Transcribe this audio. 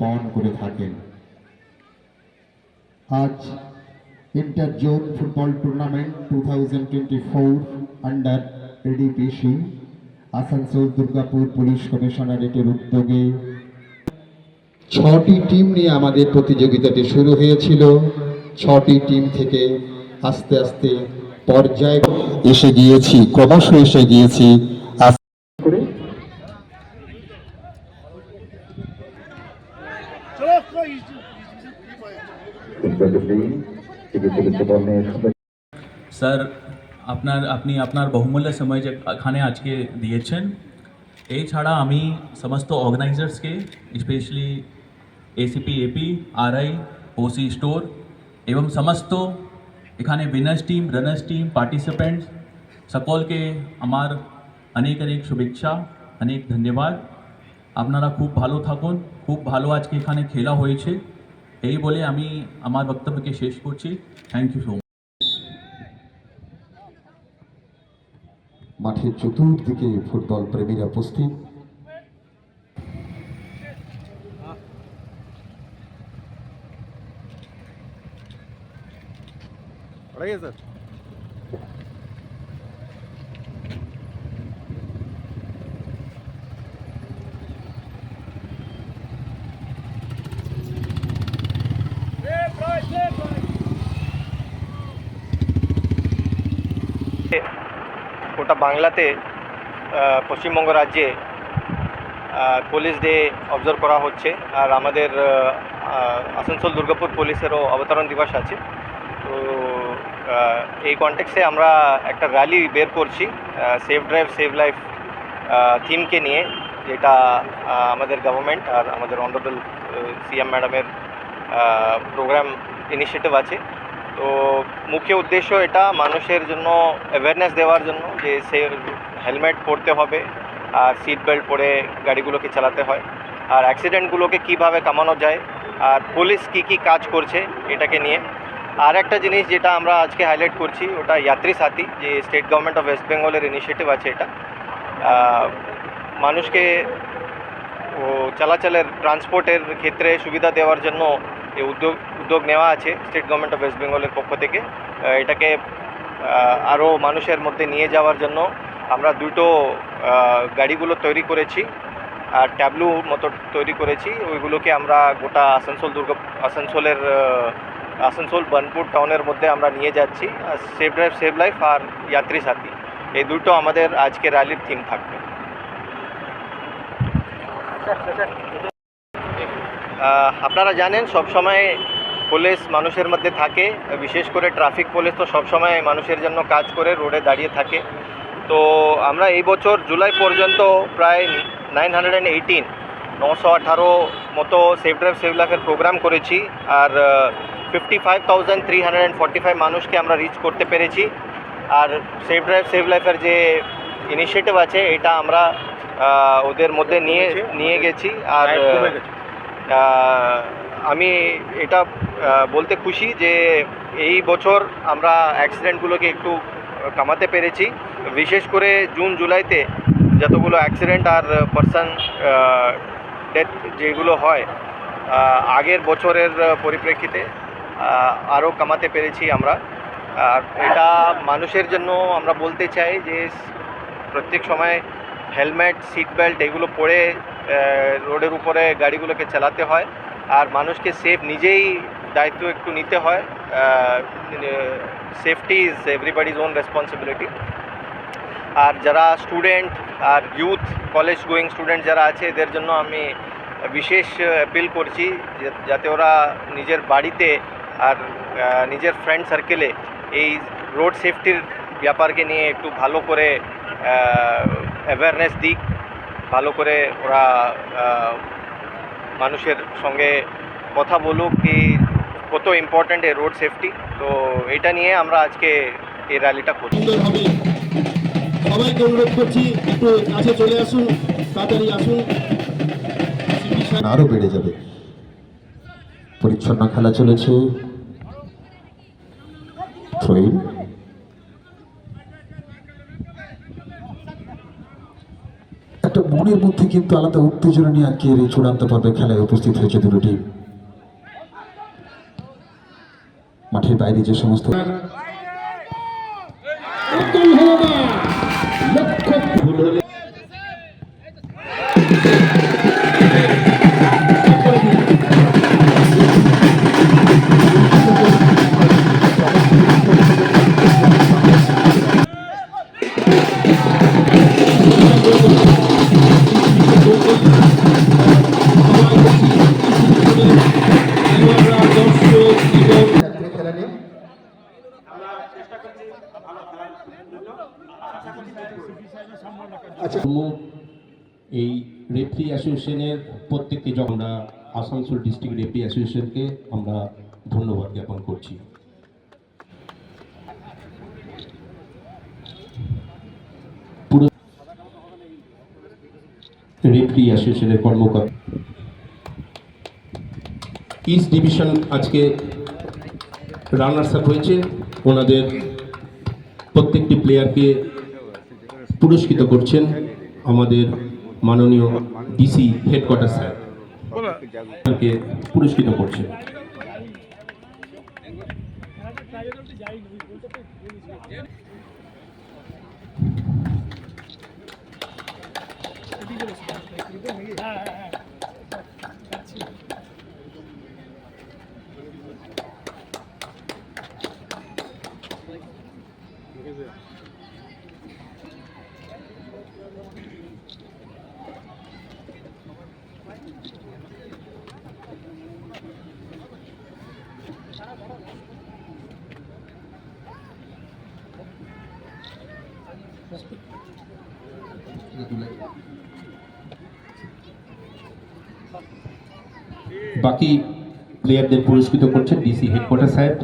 পালন করে থাকেন। আজ inter zone football tournament two thousand twenty four under ADPC Asansol Durgapur police কমিশনারেটের উদ্যোগে ছটি টিম নিয়ে আমাদের প্রতিযোগিতাটি শুরু হয়েছিল। ছটি টিম থেকে আস্তে আস্তে পর্যায়ে এসে গিয়েছি, ক্রমশ এসে গিয়েছি আস্তে করে স্যার আপনার আপনি আপনার বহুমূল্য সময় যে এখানে আজকে দিয়েছেন এই ছাড়া আমি সমস্ত অর্গানাইজার্সকে specially ACP AP RI OC store এবং সমস্ত এখানে winners team runners team participants সকলকে আমার অনেক অনেক শুভেচ্ছা অনেক ধন্যবাদ আপনারা খুব ভালো থাকুন খুব ভালো আজকে এখানে খেলা হয়েছে। এই বলে আমি আমার বক্তব্যকে শেষ করছি। থ্যাংক ইউ সো মাচ মাঠের চতুর্দিকে ফুটবল প্রেমীরা উপস্থিত। What is? গোটা বাংলাতে পশ্চিমবঙ্গ রাজ্যে পুলিশ ডে অবজার্ভ করা হচ্ছে। আর আমাদের আসানসোল দুর্গাপুর পুলিশেরও অবতরণ দিবস আছে। তো এই কন্টেক্সে আমরা একটা র্যালি বের করছি সেফ ড্রাইভ সেভ লাইফ থিমকে নিয়ে, যেটা আমাদের গভর্নমেন্ট আর আমাদের অনারেবল সিএম ম্যাডামের প্রোগ্রাম ইনিশিয়েটিভ আছে। তো মুখ্য উদ্দেশ্য এটা, মানুষের জন্য অ্যাওয়ারনেস দেওয়ার জন্য যে সে হেলমেট পরতে হবে আর সিট বেল্ট পরে গাড়িগুলোকে চালাতে হয়। আর অ্যাক্সিডেন্টগুলোকে কীভাবে কামানো যায় আর পুলিশ কি কি কাজ করছে এটাকে নিয়ে। আর একটা জিনিস যেটা আমরা আজকে হাইলাইট করছি, ওটা যাত্রী সাথী, যে স্টেট গভর্নমেন্ট অফ ওয়েস্ট বেঙ্গলের ইনিশিয়েটিভ আছে এটা। মানুষকে ও চলাচলের ট্রান্সপোর্টের ক্ষেত্রে সুবিধা দেওয়ার জন্য এই উদ্যোগ উদ্যোগ নেওয়া আছে স্টেট গভর্নমেন্ট অফ ওয়েস্ট বেঙ্গলের পক্ষ থেকে। এটাকে আরও মানুষের মধ্যে নিয়ে যাওয়ার জন্য আমরা দুটো গাড়িগুলো তৈরি করেছি আর ট্যাবলু মতো তৈরি করেছি। ওইগুলোকে আমরা গোটা আসানসোল দুর্গা, আসানসোলের আসানসোল, বার্নপুর টাউনের মধ্যে আমরা নিয়ে যাচ্ছি। আর সেভ ড্রাইভ সেভ লাইফ আর যাত্রী সাথী, এই দুটো আমাদের আজকে র্যালির থিম থাকবে। আপনারা জানেন সব সময় পুলিশ মানুষের মধ্যে থাকে। বিশেষ করে ট্রাফিক পুলিশ তো সব সময় মানুষের জন্য কাজ করে রোডে দাঁড়িয়ে থাকে। তো আমরা এই বছর জুলাই পর্যন্ত প্রায় নাইন হান্ড্রেড অ্যান্ড এইটিন নশো আঠারো মতো সেফ ড্রাইভ সেভ লাইফের প্রোগ্রাম করেছি। আর fifty five thousand three hundred and forty five মানুষকে আমরা রিচ করতে পেরেছি। আর সেফ ড্রাইভ সেভ লাইফের যে ইনিশিয়েটিভ আছে এটা আমরা ওদের মধ্যে নিয়ে নিয়ে গেছি। আর আমি এটা বলতে খুশি যে এই বছর আমরা অ্যাক্সিডেন্টগুলোকে একটু কমাতে পেরেছি। বিশেষ করে জুন, জুলাইতে যতগুলো অ্যাক্সিডেন্ট আর পার্সন ডেথ যেগুলো হয় আগের বছরের পরিপ্রেক্ষিতে আরও কমাতে পেরেছি আমরা। আর এটা মানুষের জন্য আমরা বলতে চাই যে প্রত্যেক সময় হেলমেট সিট বেল্ট এগুলো পরে রোডের উপরে গাড়িগুলোকে চালাতে হয়। আর মানুষকে সেফ নিজেই দায়িত্ব একটু নিতে হয়। Safety is everybody's own responsibility আর যারা স্টুডেন্ট আর ইউথ কলেজ গোয়িং স্টুডেন্ট যারা আছে, এদের জন্য আমি বিশেষ অ্যাপিল করছি যাতে ওরা নিজের বাড়িতে আর নিজের ফ্রেন্ড সার্কেলে এই রোড সেফটির ব্যাপারকে নিয়ে একটু ভালো করে অ্যাওয়ারনেস দিক ভালো করে ওরা মানুষের সঙ্গে কথা বলুক কি কত ইম্পর্ট্যান্ট এই রোড সেফটি তো এটা নিয়ে আমরা আজকে এই র্যালিটা করছি। সবাইকে অনুরোধ করছি একটু কাছে চলে আসুন তাড়াতাড়ি আসুন। আরও বেড়ে যাবে। পরিচ্ছন্ন খেলা চলেছে। একটা মনের মধ্যে কিন্তু আলাদা উত্তেজনা নিয়ে আজকের এই চূড়ান্ত পর্বে খেলায় উপস্থিত হয়েছে দুটো টিম। মাঠের বাইরে যে সমস্ত এই রেফরি অ্যাসোসিয়েশনের প্রত্যেকটি আমরা আসানসোল ডিস্ট্রিক্ট রেফরি অ্যাসোসিয়েশনকে আমরা ধন্যবাদ জ্ঞাপন করছি। পুরো রেফরি অ্যাসোসিয়েশনের কর্মকর্তা ইস্ট ডিভিশন আজকে রানার্স আপ হয়েছে। ওনাদের প্রত্যেকটি প্লেয়ারকে পুরস্কৃত করছেন আমাদের মাননীয় ডিসি হেডকোয়ার্টার স্যার। তাকে পুরস্কৃত করছেন। বাকি প্লেয়ারদের পুরস্কৃত করছেন ডিসি হেডকোয়ার্টার সাহেব